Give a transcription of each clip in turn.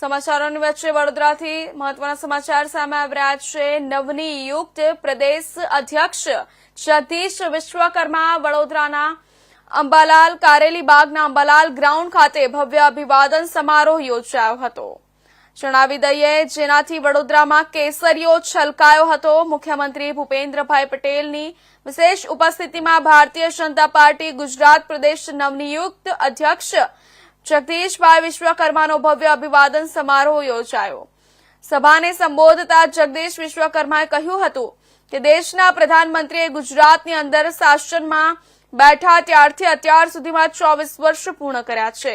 સમાચારોની વચ્ચે વડોદરાથી મહત્વના સમાચાર સામે આવ્યા છે. નવનિયુક્ત પ્રદેશ અધ્યક્ષ જગદીશ વિશ્વકર્મા વડોદરાના અંબાલાલ કારેલી બાગના અંબાલાલ ગ્રાઉન્ડ ખાતે ભવ્ય અભિવાદન સમારોહ યોજાયો હતો. જણાવી દઈએ, જેનાથી વડોદરામાં કેસરીઓ છલકાયો હતો. મુખ્યમંત્રી ભૂપેન્દ્રભાઈ પટેલની વિશેષ ઉપસ્થિતિમાં ભારતીય જનતા પાર્ટી ગુજરાત પ્રદેશ નવનિયુક્ત અધ્યક્ષ જગદીશભાઈ વિશ્વકર્માનો ભવ્ય અભિવાદન સમારોહ યોજાયો. સભાને સંબોધતા જગદીશ વિશ્વકર્માએ કહ્યું હતું કે દેશના પ્રધાનમંત્રીએ ગુજરાતની અંદર શાસનમાં બેઠા ત્યારથી અત્યાર સુધીમાં ચોવીસ વર્ષ પૂર્ણ કર્યા છે.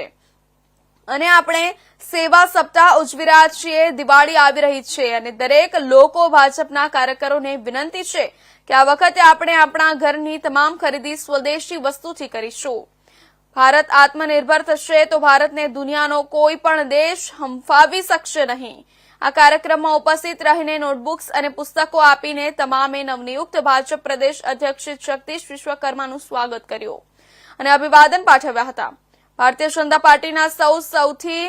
અને આપણે સેવા સપ્તાહ ઉજવી રહ્યા છીએ, દિવાળી આવી રહી છે અને દરેક લોકો ભાજપના કાર્યકરોને વિનંતી છે કે આ વખતે આપણે આપણા ઘરની તમામ ખરીદી સ્વદેશી વસ્તુથી કરીશું. ભારત આત્મનિર્ભર થશે તો ભારતને દુનિયાનો કોઈ પણ દેશ હંફાવી શકશે નહીં. આ કાર્યક્રમમાં ઉપસ્થિત રહીને નોટબુક્સ અને પુસ્તકો આપીને તમામે નવનિયુક્ત ભાજપ પ્રદેશ અધ્યક્ષ જગદીશ વિશ્વકર્માનું સ્વાગત કર્યું. અને અભિવાદન પાઠવ્યા હતા. ભારતીય જનતા પાર્ટીના સૌ સૌથી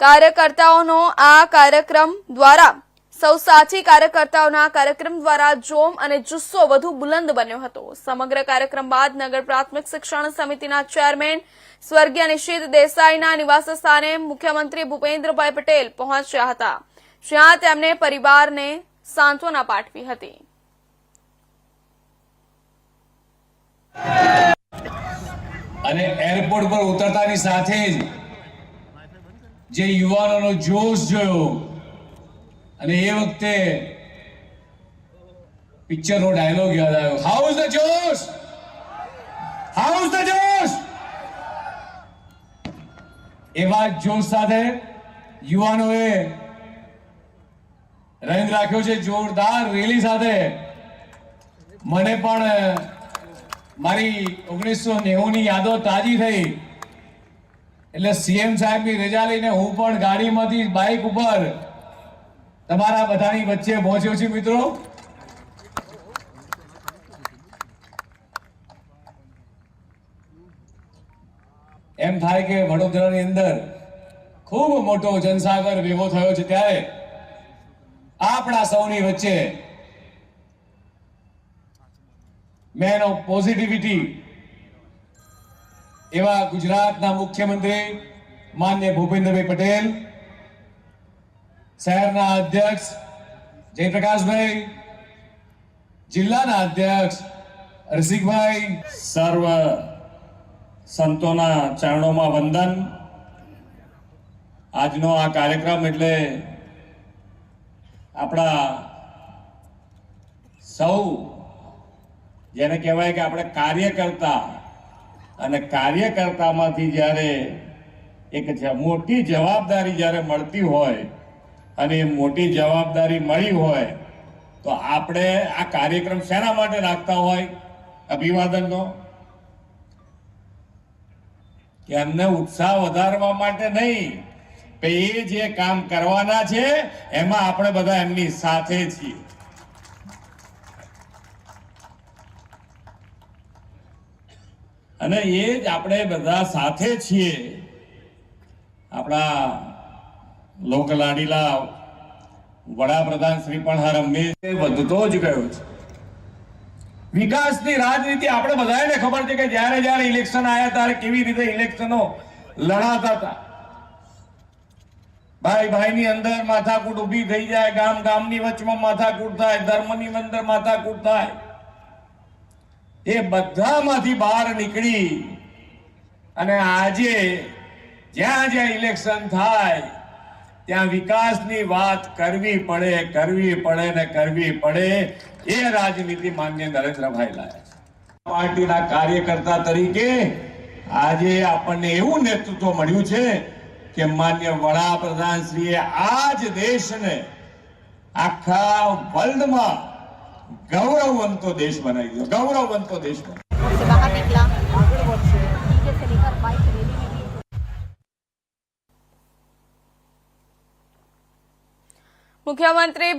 કાર્યકર્તાઓનો આ કાર્યક્રમ દ્વારા સૌ સાથી કાર્યકર્તાઓના કાર્યક્રમ દ્વારા જોમ અને જુસ્સો વધુ બુલંદ બન્યો હતો. સમગ્ર કાર્યક્રમ બાદ નગર પ્રાથમિક શિક્ષણ સમિતિના ચેરમેન સ્વર્ગીય નિશિત દેસાઈના નિવાસસ્થાને મુખ્યમંત્રી ભૂપેન્દ્રભાઈ પટેલ પહોંચ્યા હતા. જ્યાં તેમણે પરિવારને સાંત્વના પાઠવી હતી. અને એરપોર્ટ પર ઉતરતાની સાથે જ જે યુવાનોનો જોશ જોયો અને એ વખતે પિક્ચરનો ડાયલોગ યાદ આવ્યો. How is the josh how is the josh એવા જોશ સાથે યુવાનોએ રંગ રાખ્યો છે જોરદાર રેલી સાથે. મને પણ મારી ઓગણીસો નેવું ની યાદો તાજી થઈ. એટલે સીએમ સાહેબની રજા લઈને હું પણ ગાડીમાંથી બાઇક ઉપર તમારા બધાની વચ્ચે પહોંચ્યો છું, મિત્રો. એમ થાય કે વડોદરાની અંદર ખૂબ મોટો જનસાગર ભેગો થયો છે ત્યારે આપણા સૌની વચ્ચે મેન ઓફ પોઝિટિવિટી એવા ગુજરાતના મુખ્યમંત્રી માન્ય ભૂપેન્દ્રભાઈ પટેલ શહેરના અધ્યક્ષ જયપ્રકાશભાઈ, જિલ્લાના અધ્યક્ષ રસિકભાઈ સર્વ સંતોના ચરણોમાં વંદન. આજનો આ કાર્યક્રમ એટલે આપણા સૌ, જેને કહેવાય કે આપણે કાર્યકર્તા અને કાર્યકર્તામાંથી જ્યારે એક મોટી જવાબદારી જ્યારે મળતી હોય અને મોટી જવાબદારી મળી હોય, તો આપણે આ કાર્યક્રમ શેના માટે રાખતા હોય? અભિવાદનનો? કે એમને ઉત્સાહ વધારવા માટે નહીં એ જે કામ કરવાના છે, એમાં આપણે બધા એમની સાથે છીએ. અને એ જ આપણે બધા સાથે છીએ. આપણા લોકલાડીલા વડાપ્રધાન શ્રી પણ હર હંમેશા વધતો જ ગયો છે. વિકાસની રાજનીતિ આપણે બધાને ખબર છે કે જ્યારે જ્યારે ઇલેક્શન આવ્યા ત્યારે કેવી રીતે ઇલેક્શનો લડાતા હતા. ભાઈ ભાઈની અંદર માથાકૂટ ઊભી થઈ જાય, ગામ ગામની વચમાં માથાકૂટ થાય, ધર્મની અંદર માથાકૂટ થાય. એ બધામાંથી બહાર નીકળી અને આજે જ્યાં જ્યાં ઇલેક્શન થાય ત્યાં વિકાસની વાત કરવી પડે કરવી પડે ને કરવી પડે એ રાજનીતિ માન્ય નરેન્દ્રભાઈ લાયા પાર્ટીના કાર્યકર્તા તરીકે આજે આપણને એવું નેતૃત્વ મળ્યું છે કે માન્ય વડાપ્રધાન શ્રીએ આ જ દેશને આખા વર્લ્ડમાં ગૌરવવંતો દેશ બનાવી દીધો, ગૌરવવંતો દેશ બનાવી મુખ્યમંત્રી